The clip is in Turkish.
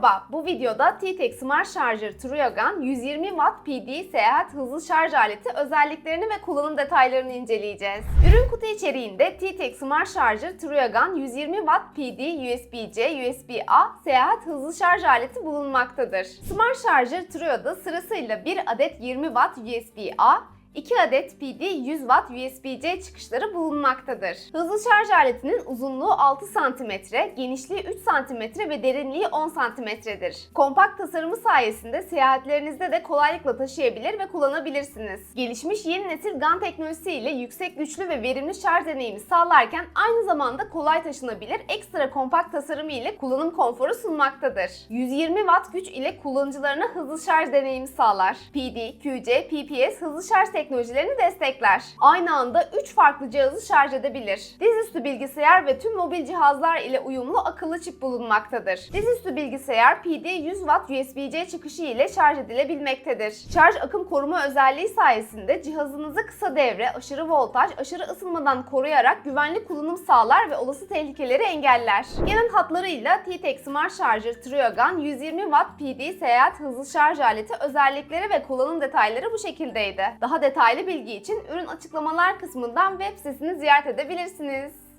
Merhaba, bu videoda T-Tek Smart Charger Truogan 120 Watt PD seyahat hızlı şarj aleti özelliklerini ve kullanım detaylarını inceleyeceğiz. Ürün kutu içeriğinde T-Tek Smart Charger Truogan 120 Watt PD USB-C, USB-A seyahat hızlı şarj aleti bulunmaktadır. Smart Charger Trio'da sırasıyla 1 adet 20 Watt USB-A, 2 adet PD 100 Watt USB-C çıkışları bulunmaktadır. Hızlı şarj aletinin uzunluğu 6 cm, genişliği 3 cm ve derinliği 10 cm'dir. Kompakt tasarımı sayesinde seyahatlerinizde de kolaylıkla taşıyabilir ve kullanabilirsiniz. Gelişmiş yeni nesil GAN teknolojisi ile yüksek güçlü ve verimli şarj deneyimi sağlarken aynı zamanda kolay taşınabilir, ekstra kompakt tasarımı ile kullanım konforu sunmaktadır. 120 Watt güç ile kullanıcılarına hızlı şarj deneyimi sağlar. PD, QC, PPS hızlı şarj teknolojilerini destekler. Aynı anda 3 farklı cihazı şarj edebilir. Dizüstü bilgisayar ve tüm mobil cihazlar ile uyumlu akıllı çip bulunmaktadır. Dizüstü bilgisayar PD 100 Watt USB-C çıkışı ile şarj edilebilmektedir. Şarj akım koruma özelliği sayesinde cihazınızı kısa devre, aşırı voltaj, aşırı ısınmadan koruyarak güvenli kullanım sağlar ve olası tehlikeleri engeller. Genel hatlarıyla T-Tek Smart Charger Triogan 120 Watt PD seyahat hızlı şarj aleti özellikleri ve kullanım detayları bu şekildeydi. Daha detaylı bilgi için ürün açıklamalar kısmından web sitesini ziyaret edebilirsiniz.